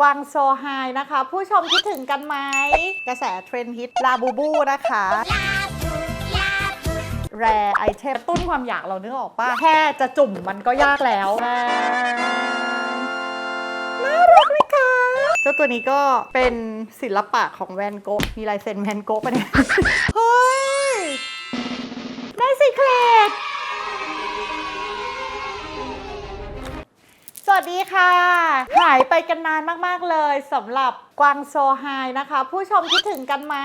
กวางโซไฮนะคะ ผู้ชมคิดถึงกันไหม กระแสเทรนด์ฮิตลาบูบูนะคะ แรไอเทมตุ้นความอยากเรานึกออกป่ะ แค่จะจุ่มมันก็ยากแล้ว น่ารักไหมคะ เจ้าตัวนี้ก็เป็นศิลปะของแวนโกะมีลายเซ็นแวนโกะปะเนี่ย เฮ้ย ได้สิเคลด วัสดีค่ะ หายไปกันนานมาก ๆ เลยสำหรับกวางโซไฮนะคะ ผู้ชมคิดถึงกันไหม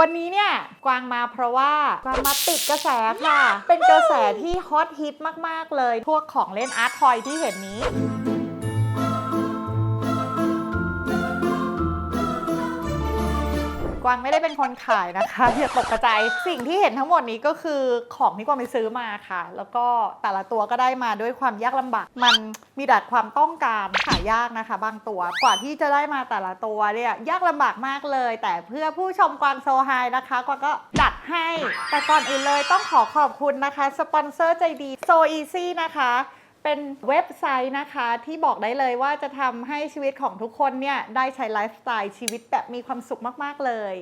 วันนี้เนี่ย กวางมาเพราะว่ากวางมาติดกระแสค่ะ เป็นกระแสที่ฮอตฮิตมาก ๆ เลย พวกของเล่นอาร์ตทอยที่เห็นนี้ วางไม่ได้เป็นคนขายนะคะอย่าตกใจสิ่งที่เห็นทั้งหมดนี้ก็คือของที่กวางไปซื้อมาค่ะ แล้วก็แต่ละตัวก็ได้มาด้วยความยากลำบาก มันมีดัดความต้องการหายากนะคะ บางตัวกว่าที่จะได้มาแต่ละตัวเนี่ยยากลำบากมากเลย แต่เพื่อผู้ชมกวางโซไฮนะคะกวางก็จัดให้ แต่ก่อนอื่นเลยต้องขอขอบคุณนะคะสปอนเซอร์ใจดีโซอีซี่นะคะ เป็นเว็บไซต์นะคะที่บอกได้เลยว่าจะทำให้ชีวิตของทุกคนเนี่ยได้ใช้ไลฟ์สไตล์ชีวิตแบบมีความสุขมาก ๆ เลย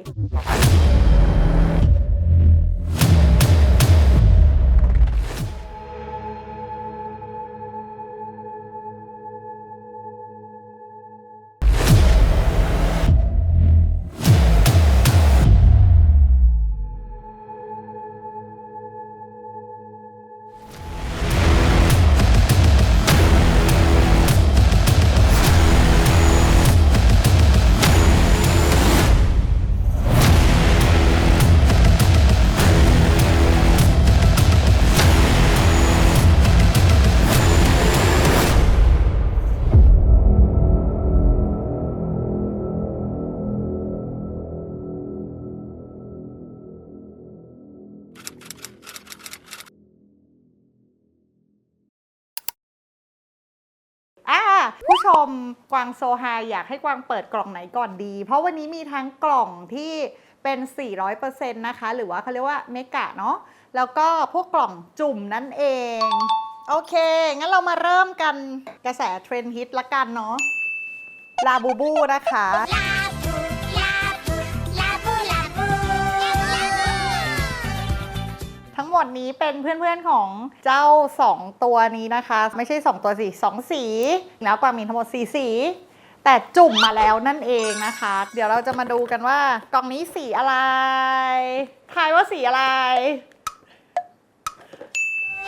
มกวางโซฮาอยากให้กวางเปิดกล่องไหนก่อนดี เพราะวันนี้มีทั้งกล่องที่เป็น 400%นะคะ หรือว่าเขาเรียกว่าเมกะเนาะ แล้วก็พวกกล่องจุ่มนั่นเอง โอเค งั้นเรามาเริ่มกันกระแสเทรนด์ฮิตละกันเนาะ ลาบูบูนะคะ หมดนี้เป็นเพื่อนๆของเจ้า 2 ตัวนี้นะคะ ไม่ใช่ 2 ตัวสิ2สีแล้วกวางมีทั้งหมด 4 สี แต่จุ่มมาแล้วนั่นเองนะคะ เดี๋ยวเราจะมาดูกันว่ากล่องนี้สีอะไรทายว่าสีอะไร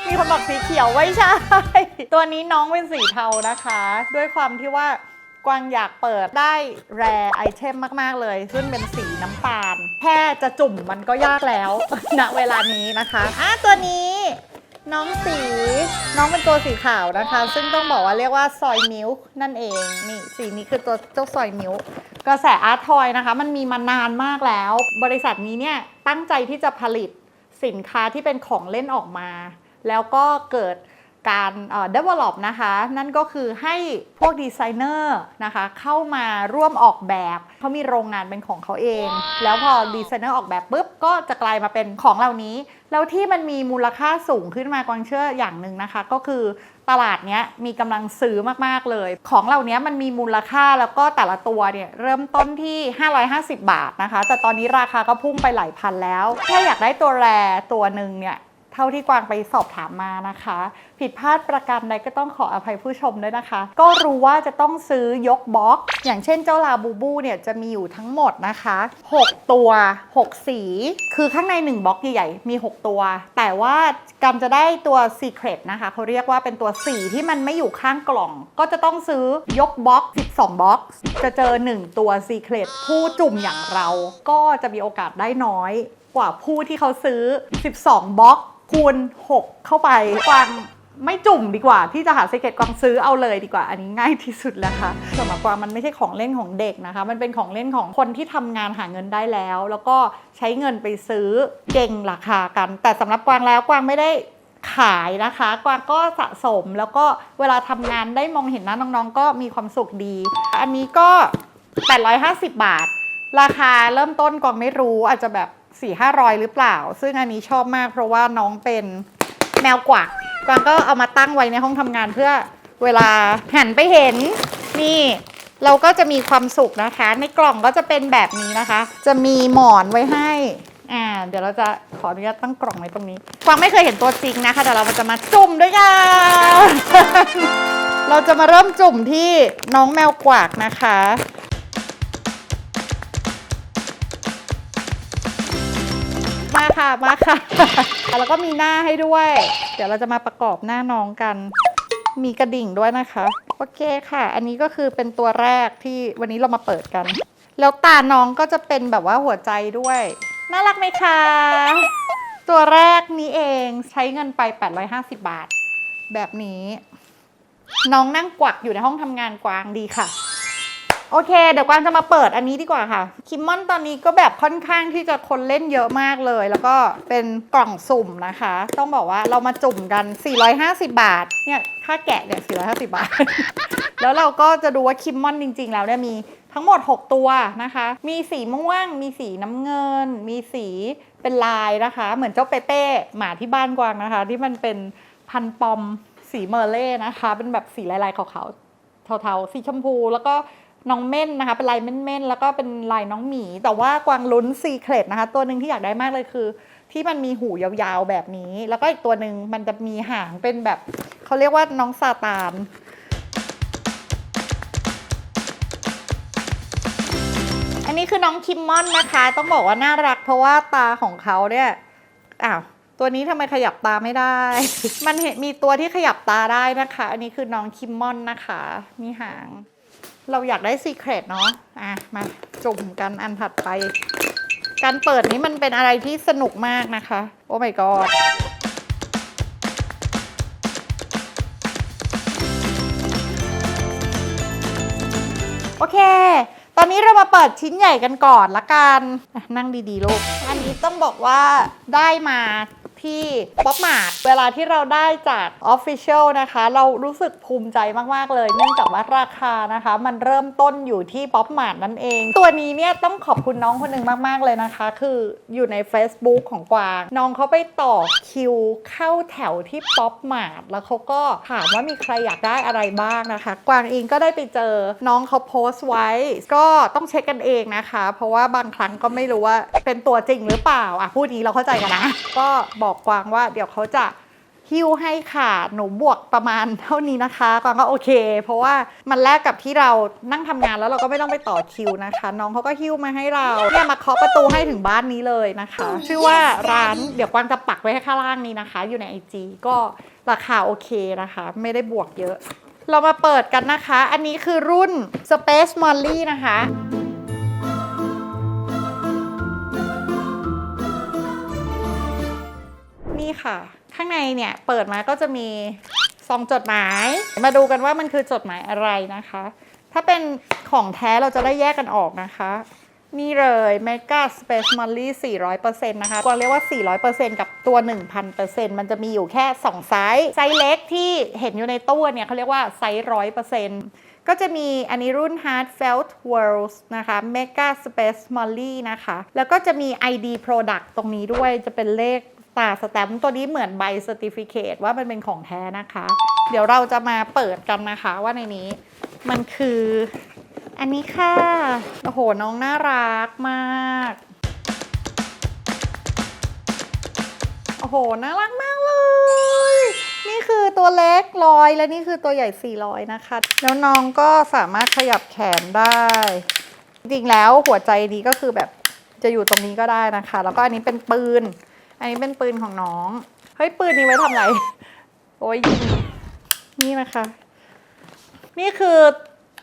มีคนบอกสีเขียวไม่ใช่ ตัวนี้น้องเป็นสีเทานะคะ ด้วยความที่ว่า กวางอยากเปิดได้แรไอเทมมาก ๆ เลย ซึ่งเป็นสีน้ำตาล แค่จะจุ่มมันก็ยากแล้วณเวลานี้นะคะอะตัวนี้น้องสีน้องเป็นตัวสีขาวนะคะ ซึ่งต้องบอกว่าเรียกว่าซอยมิลค์นั่นเองนี่สีนี้คือตัวเจ้าซอยมิลค์กระแสอาร์ทอยนะคะ มันมีมานานมากแล้ว บริษัทนี้เนี่ยตั้งใจที่จะผลิตสินค้าที่เป็นของเล่นออกมา แล้วก็เกิด การเอ่อ develop นะคะ นั่นก็คือให้พวกดีไซเนอร์นะคะเข้ามาร่วมออกแบบเขามีโรงงานเป็นของเขาเอง แล้วพอดีไซเนอร์ออกแบบปุ๊บก็จะกลายมาเป็นของเหล่านี้ แล้วที่มันมีมูลค่าสูงขึ้นมากวางเชื่ออย่างหนึ่งนะคะ ก็คือตลาดเนี้ยมีกำลังซื้อมากๆเลย ของเหล่านี้มันมีมูลค่าแล้วก็แต่ละตัวเนี่ยเริ่มต้นที่ 550 บาทนะคะ แต่ตอนนี้ราคาก็พุ่งไปหลายพันแล้วถ้าอยากได้ตัวแรตัวหนึ่งเนี่ยเท่าที่กวางไปสอบถามมานะคะ ผิดพลาดประการใดก็ต้องขออภัยผู้ชมด้วยนะคะ ก็รู้ว่าจะต้องซื้อยกบล็อก อย่างเช่นเจ้าลาบูบูเนี่ยจะมีอยู่ทั้งหมดนะคะ 6 ตัว 6 สี คือข้างใน 1บล็อกใหญ่ๆมี 6 ตัว แต่ว่าการจะได้ตัว Secret นะคะเขาเรียกว่าเป็นตัวสีที่มันไม่อยู่ข้างกล่อง ก็จะต้องซื้อยกบล็อก 12บล็อกจะเจอ 1 ตัว Secret ผู้จุ่มอย่างเราก็จะมีโอกาสได้น้อยกว่าผู้ที่เขาซื้อ 12บล็อก คูณ 6 เข้าไปกวางไม่จุ่มดีกว่าที่จะหา s ซเ e t กวางซื้อเอาเลยดีกว่า อันนี้ง่ายที่สุดแล้วค่ะสำหรับกวางมันไม่ใช่ของเล่นของเด็กนะคะ มันเป็นของเล่นของคนที่ทำงานหาเงินได้แล้ว แล้วก็ใช้เงินไปซื้อเก่งราคากัน แต่สำหรับกวางแล้วกวางไม่ได้ขายนะคะ กวางก็สะสมแล้วก็เวลาทำงานได้มองเห็นหน้าน้องๆ ก็มีความสุขดี อันนี้ก็ 850 บาท ราคาเริ่มต้นกวางไม่รู้อาจจะแบบ 4 5 0 0หรือเปล่า ซึ่งอันนี้ชอบมาก เพราะว่าน้องเป็นแมวกวักกวางก็เอามาตั้งไว้ในห้องทำงานเพื่อเวลาหันไปเห็นนี่เราก็จะมีความสุขนะคะ ในกล่องก็จะเป็นแบบนี้นะคะ จะมีหมอนไว้ให้อ่าเดี๋ยวเราจะขออนุญาตตั้งกล่องไว้ตรงนี้ฟังไม่เคยเห็นตัวจริงนะคะเดี๋ยวเราจะมาจุ่มด้วยกัน เราจะมาเริ่มจุ่มที่น้องแมวกวากนะคะ ค่ะมาค่ะ แล้วก็มีหน้าให้ด้วย เดี๋ยวเราจะมาประกอบหน้าน้องกัน มีกระดิ่งด้วยนะคะ โอเคค่ะ อันนี้ก็คือเป็นตัวแรกที่วันนี้เรามาเปิดกัน แล้วตาน้องก็จะเป็นแบบว่าหัวใจด้วย น่ารักไหมคะ ตัวแรกนี้เองใช้เงินไป 850 บาท แบบนี้ น้องนั่งกวักอยู่ในห้องทำงานกวางดีค่ะ โอเค เดี๋ยวกวางจะมาเปิดอันนี้ดีกว่าค่ะ คิมมอนตอนนี้ก็แบบค่อนข้างที่จะคนเล่นเยอะมากเลย แล้วก็เป็นกล่องสุ่มนะคะ ต้องบอกว่าเรามาจุ่มกัน 450 บาท เนี่ยค่าแกะเนี่ย450 บาท แล้วเราก็จะดูว่าคิมมอนจริง ๆ แล้วเนี่ยมีทั้งหมด 6 ตัวนะคะ มีสีม่วง มีสีน้ำเงิน มีสีเป็นลายนะคะ เหมือนเจ้าเปเป้ หมาที่บ้านกวางนะคะ ที่มันเป็นพันปอมสีเมอร์เล่นะคะ เป็นแบบสีลายๆขาวๆเทาๆ สีชมพู แล้วก็ น้องเม่นนะคะ เป็นลายเม่นๆแล้วก็เป็นลายน้องหมี แต่ว่ากวางลุ้นซีเครตนะคะ ตัวหนึ่งที่อยากได้มากเลยคือ ที่มันมีหูยาวๆแบบนี้ แล้วก็อีกตัวหนึ่งมันจะมีหางเป็นแบบเขาเรียกว่าน้องซาตานอันนี้คือน้องคิมมอนนะคะ ต้องบอกว่าน่ารักเพราะว่าตาของเขาเนี่ยอ้าวตัวนี้ทำไมขยับตาไม่ได้ มันเห็นมีตัวที่ขยับตาได้นะคะ อันนี้คือน้องคิมมอนนะคะ มีหาง เราอยากได้ซีเครตเนาะอะมาจุ่มกันอันถัดไป การเปิดนี้มันเป็นอะไรที่สนุกมากนะคะ โอ้ my god โอเค ตอนนี้เรามาเปิดชิ้นใหญ่กันก่อนละกัน นั่งดีๆลูก อันนี้ต้องบอกว่าได้มา ที่ป๊อปมาร์ทเวลาที่เราได้จาก Official นะคะ เรารู้สึกภูมิใจมาก ๆ เลย เนื่องจากว่าราคานะคะ มันเริ่มต้นอยู่ที่ป๊อปมาร์ทนั่นเอง ตัวนี้เนี่ยต้องขอบคุณน้องคนหนึ่งมาก ๆ เลยนะคะ คืออยู่ใน Facebook ของกวาง น้องเขาไปต่อคิวเข้าแถวที่ป๊อปมาร์ทแล้วเขาก็ถามว่ามีใครอยากได้อะไรบ้างนะคะ กวางเองก็ได้ไปเจอน้องเขาโพสต์ไว้ ก็ต้องเช็คกันเองนะคะ เพราะว่าบางครั้งก็ไม่รู้ว่าเป็นตัวจริงหรือเปล่าอะพูดนี้เราเข้าใจกันนะ ก็บอกอกกวางว่าเดี๋ยวเขาจะฮิ้วให้ค่ะหนูบวกประมาณเท่านี้นะคะกวางก็โอเค เพราะว่ามันแลกกับที่เรานั่งทำงานแล้วเราก็ไม่ต้องไปต่อคิวนะคะ น้องเขาก็ฮิ้วมาให้เราเนี่ยมาเคาะประตูให้ถึงบ้านนี้เลยนะคะ ชื่อว่าร้านเดี๋ยวกวางจะปักไว้ให้ข้างล่างนี้นะคะ อยู่ในไอจีก็ราคาโอเคนะคะ ไม่ได้บวกเยอะ เรามาเปิดกันนะคะ อันนี้คือรุ่น Space Molly นะคะ ค่ะ ข้างในเนี่ยเปิดมาก็จะมีซองจดหมาย มาดูกันว่ามันคือจดหมายอะไรนะคะ ถ้าเป็นของแท้เราจะได้แยกกันออกนะคะ นี่เลย Mega Space Molly 400%นะคะกวางเรียกว่า 400%กับตัว 1,000%มันจะมีอยู่แค่ 2 ไซส์ ไซส์เล็กที่เห็นอยู่ในตู้เนี่ยเขาเรียกว่าไซส์ 100%ก็จะมีอันนี้รุ่น Heartfelt Worlds นะคะ Mega Space Molly นะคะ แล้วก็จะมี ID Product ตรงนี้ด้วยจะเป็นเลข ตาสแตมป์ตัวนี้เหมือนใบ Certificate ว่ามันเป็นของแท้นะคะ เดี๋ยวเราจะมาเปิดกันนะคะว่าในนี้ มันคือ อันนี้ค่ะ โอ้โห น้องน่ารักมาก โอ้โห น่ารักมากเลย นี่คือตัวเล็กร้อยและนี่คือตัวใหญ่400นะคะ แล้วน้องก็สามารถขยับแขนได้ จริงแล้วหัวใจนี้ก็คือแบบจะอยู่ตรงนี้ก็ได้นะคะ แล้วก็อันนี้เป็นปืน อันนี้เป็นปืนของน้อง เฮ้ยปืนนี้ไว้ทำอะไร โอ้ยยิงนี่นะคะ นี่คือ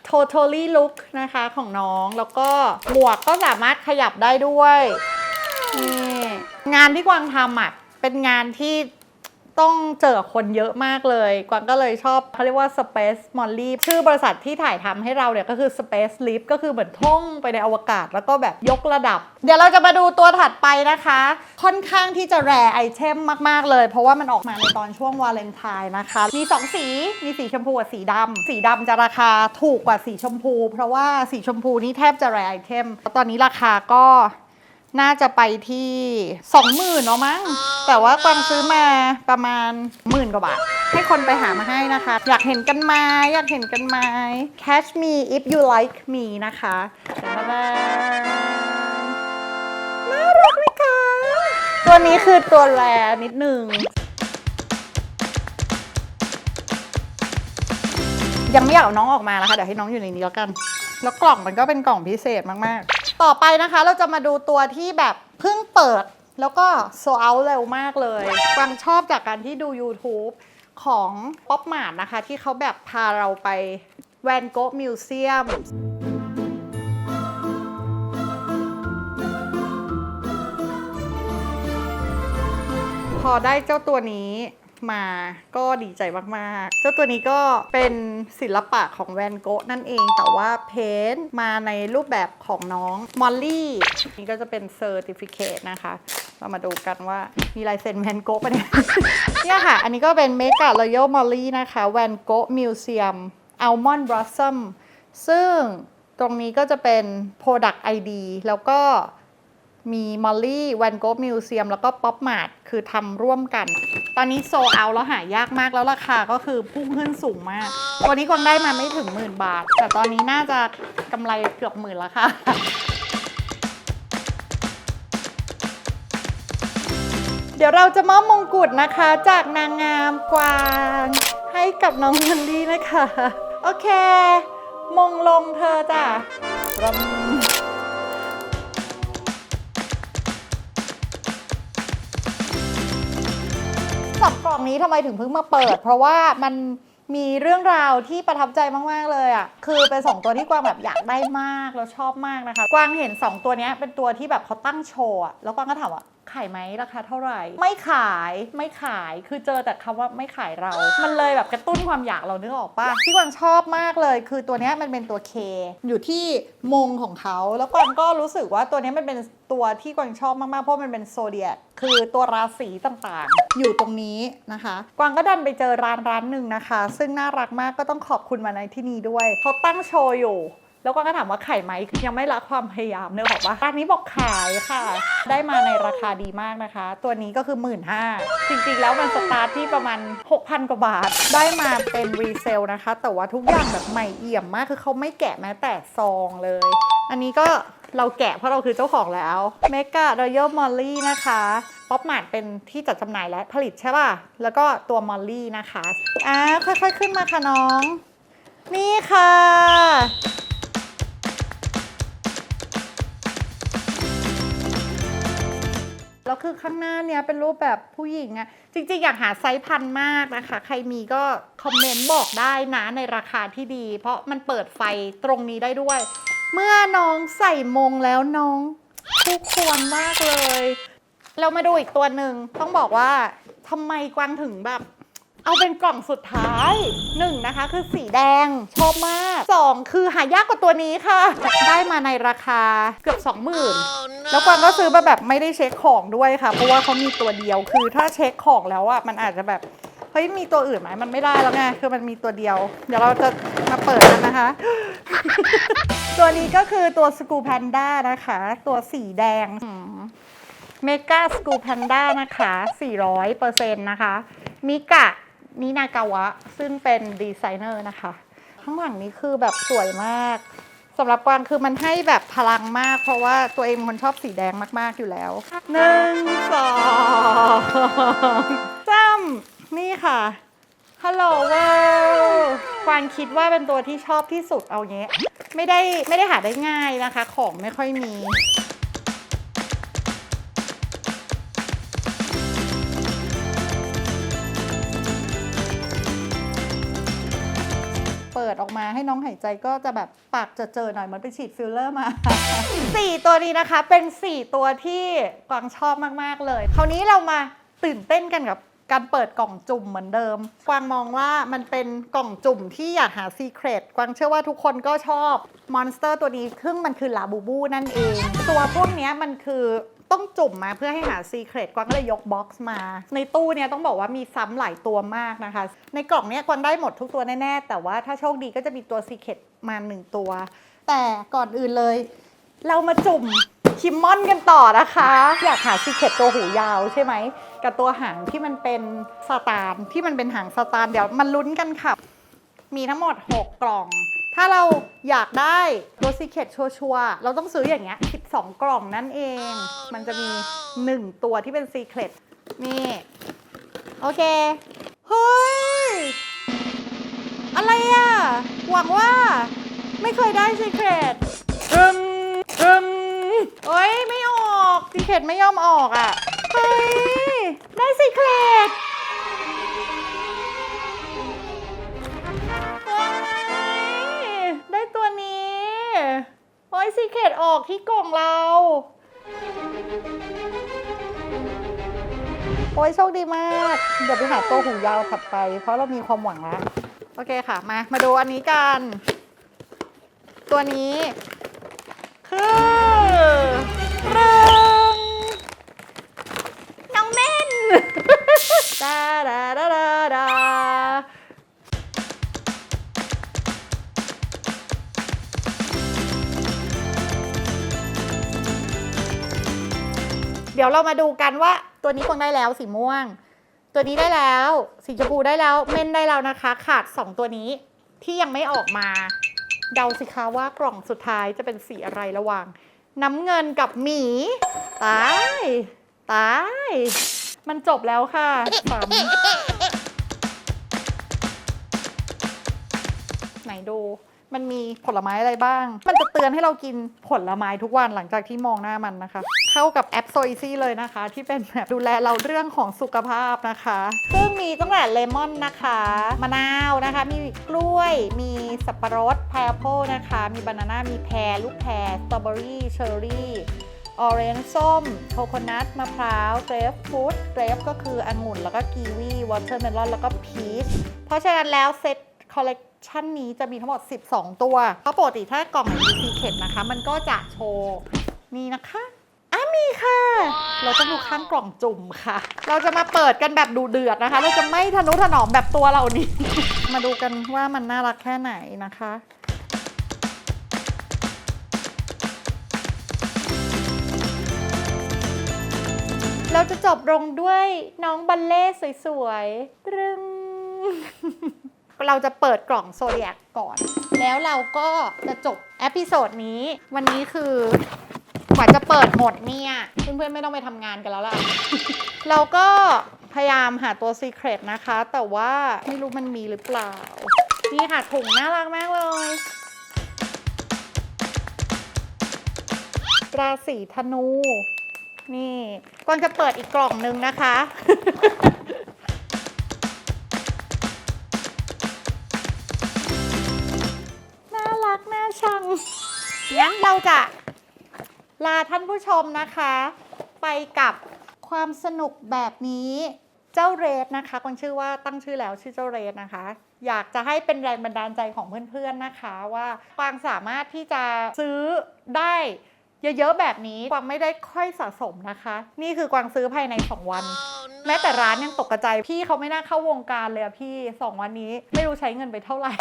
totally look นะคะของน้อง แล้วก็หมวกก็สามารถขยับได้ด้วย นี่ งานที่กวางทำอะ เป็นงานที่ ต้องเจอคนเยอะมากเลย กวางก็เลยชอบเขาเรียกว่า Space Molly ชื่อบริษัทที่ถ่ายทำให้เราเนี่ยก็คือ Space Lift ก็คือเหมือนท่องไปในอวกาศ แล้วก็แบบยกระดับ เดี๋ยวเราจะมาดูตัวถัดไปนะคะ ค่อนข้างที่จะแรไอเทมมาก ๆ เลย เพราะว่ามันออกมาในตอนช่วงวาเลนไทน์นะคะ มี 2 สีมีสีชมพูกับสีดำสีดำจะราคาถูกกว่าสีชมพู เพราะว่าสีชมพูนี่แทบจะแรไอเทมตอนนี้ราคาก็ น่าจะไปที่สองหมื่นเนาะมั้ง แต่ว่ากวางซื้อมาประมาณหมื่นกว่าบาท ให้คนไปหามาให้นะคะ อยากเห็นกันไหมอยากเห็นกันไหม Catch me if you like me นะคะบ๊ายบายน่ารักไหมคะ ตัวนี้คือตัวแรนิดนึง ยังไม่อยากเอาน้องออกมานะคะเดี๋ยวให้น้องอยู่ในนี้แล้วกัน แล้วกล่องมันก็เป็นกล่องพิเศษมาก ๆ ต่อไปนะคะเราจะมาดูตัวที่แบบเพิ่งเปิด แล้วก็โซเอาเร็วมากเลยกวางชอบจากการที่ดู YouTube ของป๊อปมาร์นะคะ ที่เขาแบบพาเราไปแวนโก h มิวเซียมพอได้เจ้าตัวนี้ มาก็ดีใจมากๆ เจ้าตัวนี้ก็เป็นศิลปะของแวนโกะนั่นเอง แต่ว่าเพ้นมาในรูปแบบของน้องมอลลี่นี่ก็จะเป็นเซอร์ติฟิเคตนะคะ เรามาดูกันว่ามีลายเซ็นแวนโกะปะเนี่ยเนี่ยค่ะ อันนี้ก็เป็นเมกะรอยัลมอลลี่นะคะแวนโกะมิวเซียมอัลมอนด์บลัซซัมซึ่งตรงนี้ก็จะเป็น Product ID แล้วก็ มีมอลลี่แวนโก h มิวเซียมแล้วก็ป๊อปมาร์ทคือทำร่วมกัน ตอนนี้โซเอาแล้วหายากมากแล้วราคาก็คือพุ่งขึ้นสูงมากตัวนี้กวางได้มาไม่ถึงหมื่นบาท แต่ตอนนี้น่าจะกำไรเกือบหมื่นแล้วค่ะเดี๋ยวเราจะมอบมงกุฎนะคะ จากนางงามกวาง ให้กับน้องมอลลี่นะคะ โอเค มงลงเธอจ้ะ องนี้ทำไมถึงเพิ่งมาเปิด เพราะว่ามันมีเรื่องราวที่ประทับใจมาก ๆ เลยอะ คือเป็น 2 ตัวที่กวางแบบอยากได้มากแล้วชอบมากนะคะ กวางเห็น 2 ตัวนี้เป็นตัวที่แบบเขาตั้งโชว์อะแล้วกวางก็ถามว่าขายไหมราคาเท่าไหร่ ไม่ขายไม่ขายคือเจอแต่คำว่าไม่ขายเรา มันเลยแบบกระตุ้นความอยากเรานึกออกปะที่กวางชอบมากเลย คือตัวนี้มันเป็นตัว K อยู่ที่มงของเขาแล้วกวางก็รู้สึกว่าตัวนี้มันเป็นตัวที่กวางชอบมาก ๆ เพราะมันเป็นโซเดียกคือตัวราศีต่างๆ อยู่ตรงนี้นะคะ กวางก็ดันไปเจอร้านร้านหนึ่งนะคะ ซึ่งน่ารักมากก็ต้องขอบคุณมาในที่นี้ด้วยเขาตั้งโชว์อยู่ แล้วกวางก็ถามว่าขายไหมยังไม่ละความพยายามเนอะบอกว่าร้านนี้บอกขายค่ะ ได้มาในราคาดีมากนะคะ ตัวนี้ก็คือ 1 5ื่นจริง ๆ แล้วมันสตาร์ทที่ประมาณ 6,000 กว่าบาท ได้มาเป็นรีเซลนะคะ แต่ว่าทุกอย่างแบบใหม่เอี่ยมมากคือเขาไม่แกะแม้แต่ซองเลย อันนี้ก็ เราแกะเพราะเราคือเจ้าของแล้วเมกะรอยัลมอลลี่นะคะป๊อปมาร์ทเป็นที่จัดจำหน่ายและผลิตใช่ป่ะ แล้วก็ตัวมอลลี่นะคะอ่าค่อยๆขึ้นมาค่ะน้อง นี่ค่ะ แล้วคือข้างหน้าเนี้ยเป็นรูปแบบผู้หญิงอะจริงๆ อยากหาไซส์พันมากนะคะ ใครมีก็คอมเมนต์บอกได้นะในราคาที่ดี เพราะมันเปิดไฟตรงนี้ได้ด้วย เมื่อน้องใส่มงแล้วน้องคู่ควรมากเลย เรามาดูอีกตัวหนึ่งต้องบอกว่าทำไมกวางถึงแบบ เอาเป็นกล่องสุดท้ายหนึ่งนะคะ คือสีแดงชอบมากสองคือหายากกว่าตัวนี้ค่ะ ได้มาในราคาเกือบ 20,000แล้วกวางก็ซื้อมาแบบไม่ได้เช็คของด้วยค่ะ เพราะว่าเขามีตัวเดียวคือถ้าเช็คของแล้วอะมันอาจจะแบบเฮ้ยมีตัวอื่นไหมมันไม่ได้แล้วไงคือมันมีตัวเดียว เดี๋ยวเราจะมาเปิดกันนะคะ ตัวนี้ก็คือตัวสกูแพนด้านะคะ ตัวสีแดงเมกาสกูแพนด้านะคะ 400%นะคะมิกะนินากาวะ ซึ่งเป็นดีไซเนอร์นะคะ ข้างหลังนี้คือแบบสวยมากสำหรับกวางคือมันให้แบบพลังมาก เพราะว่าตัวเองเป็นคนชอบสีแดงมาก ๆ อยู่แล้วหนึ่งสองสามนี่ค่ะฮัลโหลเวล กวางคิดว่าเป็นตัวที่ชอบที่สุดเอาเงี้ยไม่ได้ไม่ได้หาได้ง่ายนะคะ ของไม่ค่อยมีเปิดออกมาให้น้องหายใจก็จะแบบปากจะเจอหน่อยเหมือนไปฉีดฟิลเลอร์มาสี่ตัวนี้นะคะเป็น 4 ตัวที่กวางชอบมาก ๆ เลย คราวนี้เรามาตื่นเต้นกันกับ การเปิดกล่องจุ่มเหมือนเดิม กวางมองว่ามันเป็นกล่องจุ่มที่อยากหาซีเครตกวางเชื่อว่าทุกคนก็ชอบมอนสเตอร์ตัวนี้ซึ่งมันคือลาบูบูนั่นเอง ตัวพวกนี้มันคือต้องจุ่มมาเพื่อให้หาซีเครตกวางก็เลยยกบ็อกซ์มา ในตู้เนี่ยต้องบอกว่ามีซ้ำหลายตัวมากนะคะ ในกล่องเนี้ยกวางได้หมดทุกตัวแน่ๆ แต่ว่าถ้าโชคดีก็จะมีตัวซีเครตมาหนึ่งตัว แต่ก่อนอื่นเลย เรามาจุ่มคิมมอนกันต่อนะคะ อยากหาซีเครตตัวหูยาวใช่ไหม กับตัวหางที่มันเป็นสตาร์ที่มันเป็นหางสตาร์เดี๋ยวมันลุ้นกันค่ะ มีทั้งหมด 6 กล่อง ถ้าเราอยากได้ตัวซีเคตชัวร์ๆเราต้องซื้ออย่างเงี้ย12 กล่องนั่นเอง มันจะมี 1 ตัวที่เป็นซีเคตนี่ โอเค เฮ้ย อะไรอะ หวังว่าไม่เคยได้ซีเครตรึมรึมเฮ้ย ไม่ออกซีเครตไม่ยอมออกอะ เฮ้ย ได้ซีเครตเฮ้ยได้ตัวนี้ โอ้ยซีเครตออกที่กล่องเรา โอ้ยโชคดีมาก เดี๋ยวไปหาตัวหูยาวถัดไป เพราะเรามีความหวังแล้ว โอเคค่ะ มา มาดูอันนี้กัน ตัวนี้ คือรึง ดาดาดาดาดาเดี๋ยวเรามาดูกันว่าตัวนี้คงได้แล้วสีม่วง ตัวนี้ได้แล้วสีชมพูได้แล้วเม่นได้แล้วนะคะ ขาด 2 ตัวนี้ที่ยังไม่ออกมา เดาสิคะว่ากล่องสุดท้ายจะเป็นสีอะไรระหว่าง น้ำเงินกับหมี ตาย ตาย มันจบแล้วค่ะสามไหนดูมันมีผลไม้อะไรบ้าง มันจะเตือนให้เรากินผลไม้ทุกวันหลังจากที่มองหน้ามันนะคะ เข้ากับแอปโซ e ซี่เลยนะคะ ที่เป็นแบบดูแลเราเรื่องของสุขภาพนะคะ ซึ่งมีตั้งแต่เลมอนนะคะ มะนาวนะคะ มีกล้วย มีสับปะรด p พ p โ e นะคะ มีบานาน่า มีแพรลูกแพรสตรอเบอรี่ เชอร์รี่ ออเรนจ์ส้ม โคโคนัทมะพร้าวเกรฟฟรุตเกรฟก็คือองุ่น แล้วก็กีวีวอเตอร์เมลอนแล้วก็พีชเพราะฉะนั้นแล้วเซตคอลเลกชันนี้จะมีทั้งหมด 12 ตัวเพราะปกติถ้ากล่องไหนมีซีเคทนะคะ มันก็จะโชว์นี่นะคะอะมีค่ะ เราต้องดูข้างกล่องจุ่มค่ะ เราจะมาเปิดกันแบบดูเดือดนะคะ เราจะไม่ทะนุถนอมแบบตัวเรานี้ มาดูกันว่ามันน่ารักแค่ไหนนะคะ เราจะจบลงด้วยน้องบัลเล่สวยๆตรึงเราจะเปิดกล่องโซเดียกก่อน แล้วเราก็จะจบเอพิโซดนี้ วันนี้คือกว่าจะเปิดหมดเนี่ย เพื่อนๆไม่ต้องไปทำงานกันแล้วล่ะ เราก็พยายามหาตัวซีเครตนะคะ แต่ว่าไม่รู้มันมีหรือเปล่า นี่ค่ะถุงน่ารักมากเลยราศีธนู นี่ ก่อนจะเปิดอีกกล่องนึงนะคะ น่ารัก น่าชังงั้นเราจะลาท่านผู้ชมนะคะ ไปกับความสนุกแบบนี้เจ้าเรดนะคะคนชื่อว่าตั้งชื่อแล้วชื่อเจ้าเรดนะคะ อยากจะให้เป็นแรงบันดาลใจของเพื่อนๆนะคะ ว่ากวางสามารถที่จะซื้อได้ เยอะๆแบบนี้กวางไม่ได้ค่อยสะสมนะคะ นี่คือกวางซื้อภายใน 2 วัน แม้แต่ร้านยังตกกระจายพี่เขาไม่น่าเข้าวงการเลยอะพี่ 2 วันนี้ไม่รู้ใช้เงินไปเท่าไหร่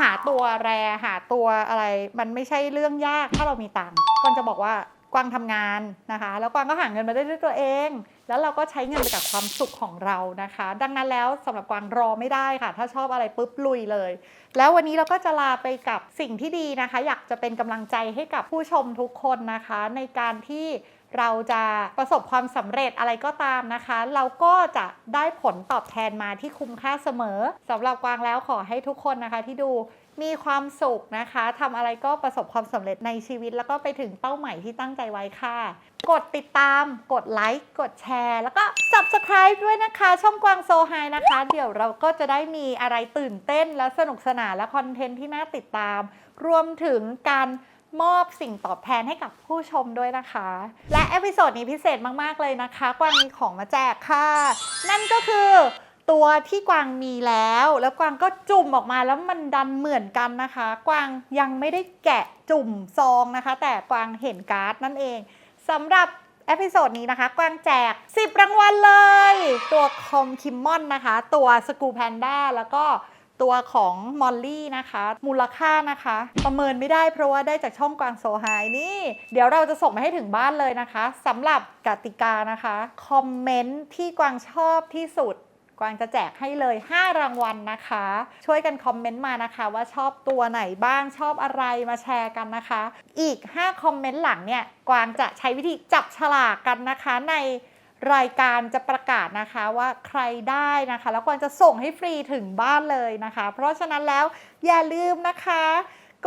หาตัวแรหาตัวอะไร มันไม่ใช่เรื่องยากถ้าเรามีตังค์กวางจะบอกว่ากวางทำงานนะคะ แล้วกวางก็หาเงินมาได้ด้วยตัวเอง แล้วเราก็ใช้เงินไปกับความสุขของเรานะคะ ดังนั้นแล้วสำหรับกวางรอไม่ได้ค่ะ ถ้าชอบอะไรปุ๊บลุยเลย แล้ววันนี้เราก็จะลาไปกับสิ่งที่ดีนะคะ อยากจะเป็นกำลังใจให้กับผู้ชมทุกคนนะคะ ในการที่เราจะประสบความสำเร็จอะไรก็ตามนะคะ เราก็จะได้ผลตอบแทนมาที่คุ้มค่าเสมอสำหรับกวางแล้วขอให้ทุกคนนะคะที่ดูมีความสุขนะคะทำอะไรก็ประสบความสำเร็จในชีวิต แล้วก็ไปถึงเป้าหมายที่ตั้งใจไว้ค่ะ กดติดตาม กดไลค์ กดแชร์ แล้วก็ subscribe ด้วยนะคะ ช่องกวางโซไฮนะคะ เดี๋ยวเราก็จะได้มีอะไรตื่นเต้นและสนุกสนานและคอนเทนต์ที่น่าติดตาม รวมถึงการมอบสิ่งตอบแทนให้กับผู้ชมด้วยนะคะ และเอพิโซดนี้พิเศษมาก ๆ เลยนะคะกวางมีของมาแจกค่ะ นั่นก็คือตัวที่กวางมีแล้ว แล้วกวางก็จุ่มออกมาแล้วมันดันเหมือนกันนะคะ กวางยังไม่ได้แกะจุ่มซองนะคะ แต่กวางเห็นการ์ดนั่นเอง สำหรับเอพิโซดนี้นะคะกวางแจก 10 รางวัลเลย ตัวคอมคิมมอนนะคะ ตัวสกูแพนด้าแล้วก็ตัวของมอลลี่นะคะ มูลค่านะคะ ประเมินไม่ได้เพราะว่าได้จากช่องกวางโซไฮนี่ เดี๋ยวเราจะส่งมาให้ถึงบ้านเลยนะคะสำหรับกติกานะคะ คอมเมนต์ที่กวางชอบที่สุด กวางจะแจกให้เลย 5 รางวัลนะคะ ช่วยกันคอมเมนต์มานะคะ ว่าชอบตัวไหนบ้างชอบอะไรมาแชร์กันนะคะ อีก 5 คอมเมนต์หลังเนี่ย กวางจะใช้วิธีจับฉลากกันนะคะในรายการจะประกาศนะคะว่าใครได้นะคะ แล้วกวางจะส่งให้ฟรีถึงบ้านเลยนะคะ เพราะฉะนั้นแล้วอย่าลืมนะคะ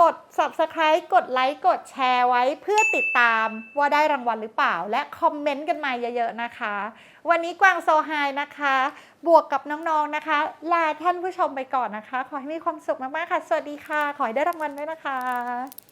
กด subscribe กดไลค์ กดแชร์ไว้เพื่อติดตามว่าได้รางวัลหรือเปล่า และคอมเมนต์กันมาเยอะๆนะคะ วันนี้กวางโซไฮนะคะ บวกกับน้องๆนะคะ ลาท่านผู้ชมไปก่อนนะคะ ขอให้มีความสุขมากๆค่ะ สวัสดีค่ะ ขอให้ได้รางวัลด้วยนะคะ